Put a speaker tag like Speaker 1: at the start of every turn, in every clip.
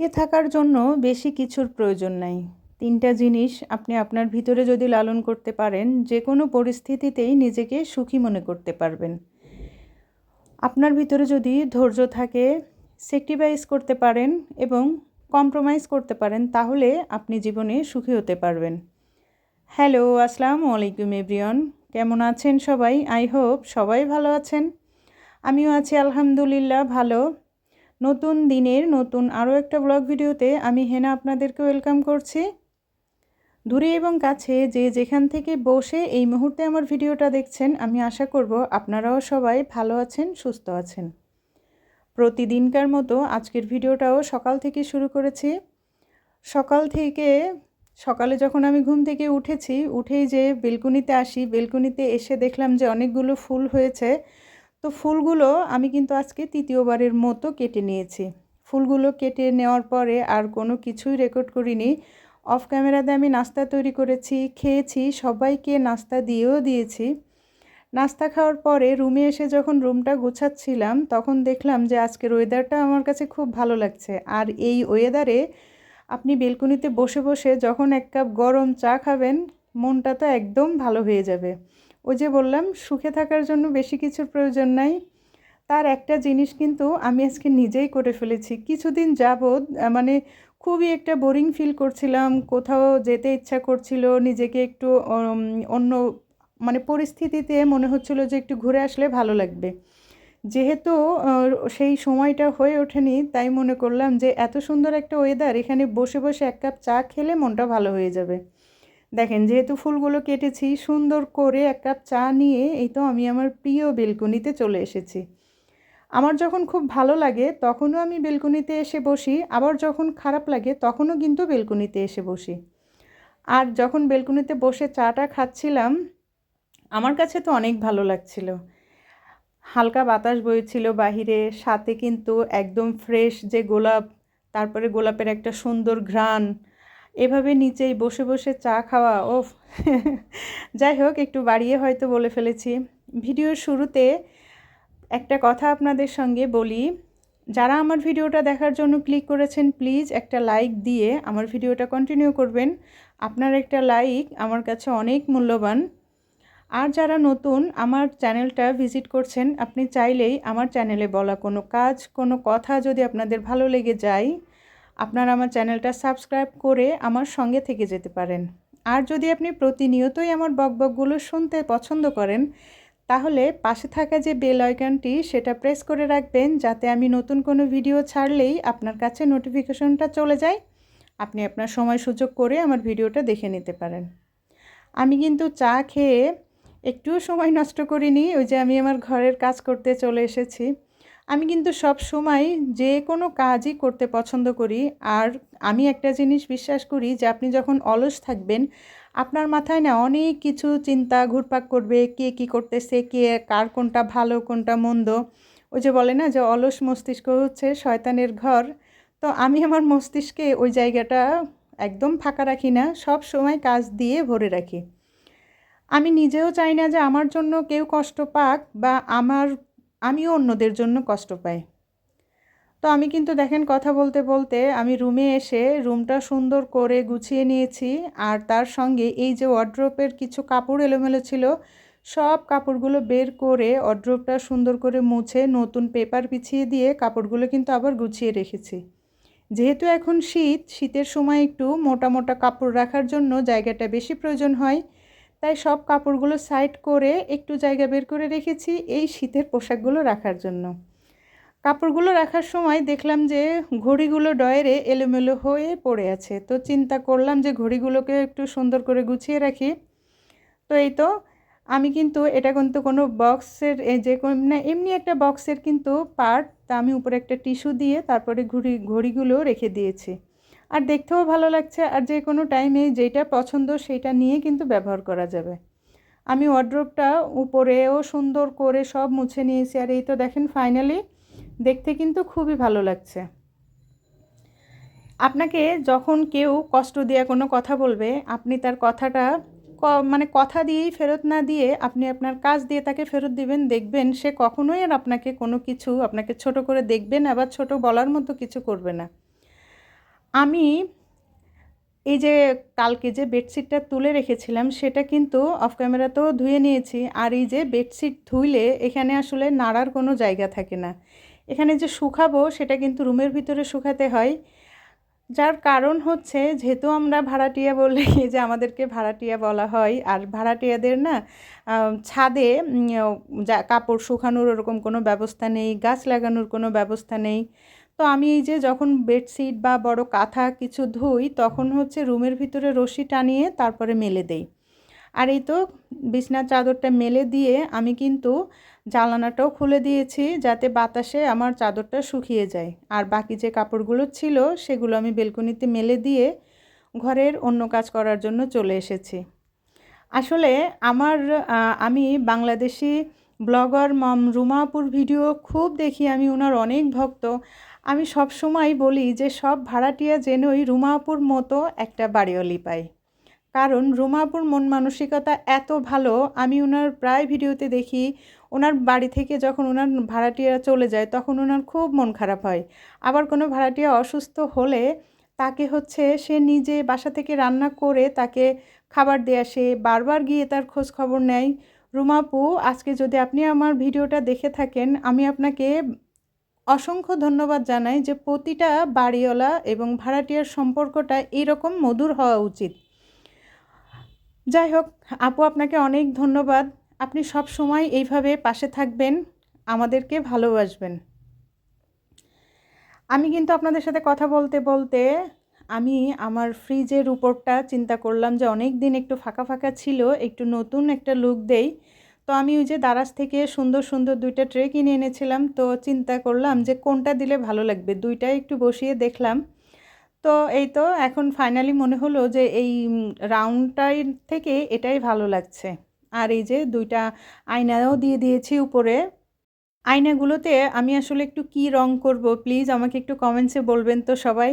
Speaker 1: এ থাকার জন্য বেশি কিছুর প্রয়োজন নাই। তিনটা জিনিস আপনি আপনার ভিতরে যদি লালন করতে পারেন যে কোনো পরিস্থিতিতেই নিজেকে সুখী মনে করতে পারবেন। আপনার ভিতরে যদি ধৈর্য থাকে সেক্রিফাইস করতে পারেন এবং কম্প্রোমাইজ করতে পারেন, তাহলে আপনি জীবনে সুখী হতে পারবেন। হ্যালো, আসসালামু আলাইকুম এভরিয়ন কেমন আছেন সবাই? আই হোপ সবাই ভালো আছেন। আমিও আছি, আলহামদুলিল্লাহ, ভালো। নতুন দিনের নতুন আরও একটা ব্লগ ভিডিওতে আমি হেনা আপনাদেরকে ওয়েলকাম করছি। দূরে এবং কাছে যে যেখান থেকে বসে এই মুহূর্তে আমার ভিডিওটা দেখছেন, আমি আশা করব আপনারাও সবাই ভালো আছেন, সুস্থ আছেন। প্রতিদিনকার মতো আজকের ভিডিওটাও সকাল থেকে শুরু করেছি। সকাল থেকে, সকালে যখন আমি ঘুম থেকে উঠেছি, উঠেই যে বেলকুনিতে আসি, বেলকুনিতে এসে দেখলাম যে অনেকগুলো ফুল হয়েছে। তো ফুলগুলো আমি কিন্তু আজকে তৃতীয়বারের মতো কেটে নিয়েছি। ফুলগুলো কেটে নেওয়ার পরে আর কোনো কিছুই রেকর্ড করিনি। অফ ক্যামেরাতে আমি নাস্তা তৈরি করেছি, খেয়েছি, সবাইকে নাস্তা দিয়েও দিয়েছি। নাস্তা খাওয়ার পরে রুমে এসে যখন রুমটা গোছাচ্ছিলাম, তখন দেখলাম যে আজকের ওয়েদারটা আমার কাছে খুব ভালো লাগছে। আর এই ওয়েদারে আপনি বেলকুনিতে বসে বসে যখন এক কাপ গরম চা খাবেন, মনটা তো একদম ভালো হয়ে যাবে। ওই যে বললাম, সুখে থাকার জন্য বেশি কিছুর প্রয়োজন নাই। তার একটা জিনিস কিন্তু আমি আজকে নিজেই করে ফেলেছি। কিছুদিন যাবৎ মানে খুবই একটা বোরিং ফিল করছিলাম, কোথাও যেতে ইচ্ছা করছিল, নিজেকে একটু অন্য মানে পরিস্থিতিতে মনে হচ্ছিল যে একটু ঘুরে আসলে ভালো লাগবে। যেহেতু সেই সময়টা হয়ে ওঠেনি, তাই মনে করলাম যে এত সুন্দর একটা ওয়েদার এখানে বসে বসে এক কাপ চা খেলে মনটা ভালো হয়ে যাবে। দেখেন, যেহেতু ফুলগুলো কেটেছি, সুন্দর করে এক কাপ চা নিয়ে এই তো আমি আমার প্রিয় বেলকনিতে চলে এসেছি। আমার যখন খুব ভালো লাগে, তখনও আমি বেলকনিতে এসে বসি। আবার যখন খারাপ লাগে, তখনও কিন্তু বেলকনিতে এসে বসি। আর যখন বেলকনিতে বসে চাটা খাচ্ছিলাম, আমার কাছে তো অনেক ভালো লাগছিল। হালকা বাতাস বইছিল বাহিরে, সাথে কিন্তু একদম ফ্রেশ যে গোলাপ, তারপরে গোলাপের একটা সুন্দর ঘ্রাণ এভাবে নিচেই বসে বসে চা খাওয়া ও যাই হোক, একটু বাড়িয়ে হয়তো বলে ফেলেছি। ভিডিওর শুরুতে একটা কথা আপনাদের সঙ্গে বলি। যারা আমার ভিডিওটা দেখার জন্য ক্লিক করেছেন, প্লিজ একটা লাইক দিয়ে আমার ভিডিওটা কন্টিনিউ করবেন। আপনার একটা লাইক আমার কাছে অনেক মূল্যবান। আর যারা নতুন, আমার চ্যানেলটা ভিজিট করছেন, আপনি চাইলেই আমার চ্যানেলে বলা কোনো কাজ, কোনো কথা যদি আপনাদের ভালো লেগে যায় আপনারা আমার চ্যানেলটা সাবস্ক্রাইব করে আমার সঙ্গে থেকে যেতে পারেন। আর যদি আপনি প্রতিনিয়তই আমার বকবকগুলো শুনতে পছন্দ করেন, তাহলে পাশে থাকা যে বেল আইকনটি সেটা প্রেস করে রাখবেন যাতে আমি নতুন কোনো ভিডিও ছাড়লেই আপনার কাছে নোটিফিকেশনটা চলে যায়। আপনি আপনার সময় সুযোগ করে আমার ভিডিওটা দেখে নিতে পারেন। আমি কিন্তু চা খেয়ে একটুও সময় নষ্ট করিনি, ওই যে আমি আমার ঘরের কাজ করতে চলে এসেছি। আমি কিন্তু সব সময় যে কোনো কাজই করতে পছন্দ করি। আর আমি একটা জিনিস বিশ্বাস করি যে আপনি যখন অলস থাকবেন, আপনার মাথায় না অনেক কিছু চিন্তা ঘুরপাক করবে, কে কি করতেছে, কে কার কোনটা ভালো, কোনটা মন্দ। ওই যে বলে না যে অলস মস্তিষ্ক হচ্ছে শয়তানের ঘর। তো আমি আমার মস্তিষ্কে ওই জায়গাটা একদম ফাঁকা রাখি না, সব সময় কাজ দিয়ে ভরে রাখি। আমি নিজেও চাই না যে আমার জন্য কেউ কষ্ট পাক বা আমার আমিও অন্যদের জন্য কষ্ট পাই। তো আমি কিন্তু দেখেন কথা বলতে বলতে আমি রুমে এসে রুমটা সুন্দর করে গুছিয়ে নিয়েছি আর তার সঙ্গে এই যে ওয়ার্ড্রোপের কিছু কাপড় এলোমেলো ছিল, সব কাপড়গুলো বের করে ওয়ার্ড্রোপটা সুন্দর করে মুছে নতুন পেপার পিছিয়ে দিয়ে কাপড়গুলো কিন্তু আবার গুছিয়ে রেখেছি। যেহেতু এখন শীত, শীতের সময় একটু মোটা মোটা কাপড় রাখার জন্য জায়গাটা বেশি প্রয়োজন হয় তাই সব কাপড়গুলো সাইড করে একটু জায়গা বের করে রেখেছি এই শীতের পোশাকগুলো রাখার জন্য। কাপড়গুলো রাখার সময় দেখলাম যে ঘড়িগুলো ডয়েরে এলোমেলো হয়ে পড়ে আছে। তো চিন্তা করলাম যে ঘড়িগুলোকে একটু সুন্দর করে গুছিয়ে রাখি। তো এই তো আমি কিন্তু এটা কিন্তু কোনো বক্সের যে না, এমনি একটা বক্সের কিন্তু পার্ট, তা আমি উপরে একটা টিস্যু দিয়ে তারপরে ঘড়ি, ঘড়িগুলো রেখে দিয়েছি। আর দেখতেও ভালো লাগছে আর যে কোনো টাইমে যেটা পছন্দ সেটা নিয়ে কিন্তু ব্যবহার করা যাবে। আমি ওয়ার্ড্রোপটা উপরেও সুন্দর করে সব মুছে নিয়েছি আর এই তো দেখেন ফাইনালি দেখতে কিন্তু খুবই ভালো লাগছে। আপনাকে যখন কেউ কষ্ট দিয়ে কোনো কথা বলবে, আপনি তার কথাটা মানে কথা দিয়েই ফেরত না দিয়ে আপনি আপনার কাজ দিয়ে তাকে ফেরত দিবেন, দেখবেন সে কখনোই আর আপনাকে কোনো কিছু, আপনাকে ছোট করে দেখবেন আবার ছোট বলার মতো কিছু করবে না। আমি এই যে কালকে যে বেডশিটটা তুলে রেখেছিলাম, সেটা কিন্তু অফ ক্যামেরাতেও ধুয়ে নিয়েছি। আর এই যে বেডশিট ধুইলে এখানে আসলে নাড়ার কোনো জায়গা থাকে না। এখানে যে শুকাবো, সেটা কিন্তু রুমের ভিতরে শুকাতে হয়। যার কারণ হচ্ছে, যেহেতু আমরা ভাড়াটিয়া বলে, যে আমাদেরকে ভাড়াটিয়া বলা হয়, আর ভাড়াটিয়াদের না ছাদে কাপড় শুকানোর ওরকম কোনো ব্যবস্থা নেই, গাছ লাগানোর কোনো ব্যবস্থা নেই। তো আমি এই যে যখন বেডশিট বা বড় কাঁথা কিছু ধুই, তখন হচ্ছে রুমের ভিতরে রশি টানিয়ে তারপরে মেলে দেই। আর এই তো বিছনার চাদরটা মেলে দিয়ে আমি কিন্তু জানালাটাও খুলে দিয়েছি যাতে বাতাসে আমার চাদরটা শুকিয়ে যায়। আর বাকি যে কাপড়গুলো ছিল, সেগুলো আমি বেলকনিতে মেলে দিয়ে ঘরের অন্য কাজ করার জন্য চলে এসেছি। আসলে আমার আমি বাংলাদেশি ব্লগার মম রুমাপুর ভিডিও খুব দেখি। আমি ওনার অনেক ভক্ত। আমি সব সময় বলি যে সব ভাড়াটিয়া যেনই রুমাপুর মতো একটা বাড়িওয়ালি পায় কারণ রুমাপুর মন মানসিকতা এত ভালো, আমি ওনার প্রায় ভিডিওতে দেখি ওনার বাড়ি থেকে যখন ওনার ভাড়াটিয়া চলে যায় তখন ওনার খুব মন খারাপ হয়। আবার কোনো ভাড়াটিয়া অসুস্থ হলে তাকে হচ্ছে সে নিজে বাসা থেকে রান্না করে তাকে খাবার দিয়ে আসে, বারবার গিয়ে তার খোঁজ খবর নেয়। রুমাপু, আজকে যদি আপনি আমার ভিডিওটা দেখে থাকেন, আমি আপনাকে অসংখ্য ধন্যবাদ জানাই যে প্রতিটা বাড়িওয়ালা এবং ভাড়াটিয়ার সম্পর্কটা এরকম মধুর হওয়া উচিত। যাই হোক আপু আপনাকে অনেক ধন্যবাদ। আপনি সব সময় এইভাবে পাশে থাকবেন, আমাদেরকে ভালোবাসবেন। আমি কিন্তু আপনাদের সাথে কথা বলতে বলতে আমি আমার ফ্রিজের উপরটা চিন্তা করলাম যে অনেক দিন একটু ফাঁকা ফাঁকা ছিল, একটু নতুন একটা লুক দেই। তো আমি ওই যে দারাজ থেকে সুন্দর সুন্দর দুইটা ট্রে কিনে এনেছিলাম, তো চিন্তা করলাম যে কোনটা দিলে ভালো লাগবে। দুইটাই একটু বসিয়ে দেখলাম। তো এই তো এখন ফাইনালি মনে হলো যে এই রাউন্ডটাই থেকে এটাই ভালো লাগছে। আর এই যে দুইটা আয়নাও দিয়ে দিয়েছি উপরে। আয়নাগুলোতে আমি আসলে একটু কি রং করব প্লিজ আমাকে একটু কমেন্টসে বলবেন তো সবাই।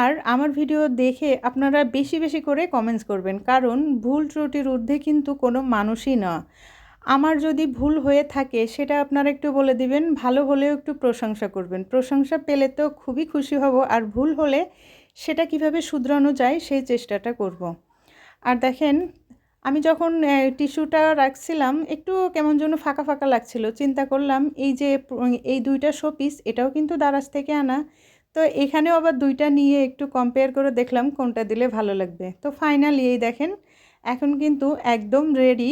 Speaker 1: আর আমার ভিডিও দেখে আপনারা বেশি বেশি করে কমেন্টস করবেন, কারণ ভুল ত্রুটির ঊর্ধ্বে কিন্তু কোনো মানুষই না। আমার যদি ভুল হয়ে থাকে, সেটা আপনারা একটু বলে দিবেন, ভালো হলেও একটু প্রশংসা করবেন। প্রশংসা পেলে তো খুবই খুশি হব, আর ভুল হলে সেটা কীভাবে শুধরানো যায়, সেই চেষ্টাটা করব। আর দেখেন, আমি যখন টিস্যুটা রাখছিলাম, একটু কেমন যেন ফাঁকা ফাঁকা লাগছিল। চিন্তা করলাম, এই যে, এই দুইটা শোপিস, এটাও কিন্তু দারাজ থেকে আনা। তো এখানেও আবার দুইটা নিয়ে একটু কম্পেয়ার করে দেখলাম, কোনটা দিলে ভালো লাগবে। তো ফাইনালি এই দেখেন, এখন কিন্তু একদম রেডি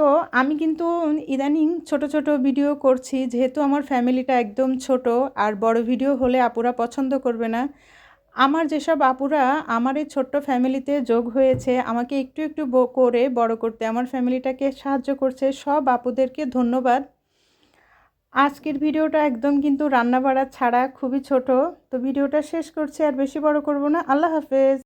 Speaker 1: তো আমি কিন্তু ইদানিং ছোট ছোট ভিডিও করছি। যেহেতু আমার ফ্যামিলিটা একদম ছোট, আর বড় ভিডিও হলে আপুরা পছন্দ করবে না। আমার যেসব আপুরা, আমার এই ছোট্ট ফ্যামিলিতে যোগ হয়েছে, আমাকে একটু একটু করে বড় করতে আমার ফ্যামিলিটাকে সাহায্য করছে, সব আপুদেরকে ধন্যবাদ। আজকের ভিডিওটা একদম কিন্তু রান্না বাড়া ছাড়া খুবই ছোট। তো ভিডিওটা শেষ করছি, আর বেশি বড় করব না। আল্লাহ হাফেজ।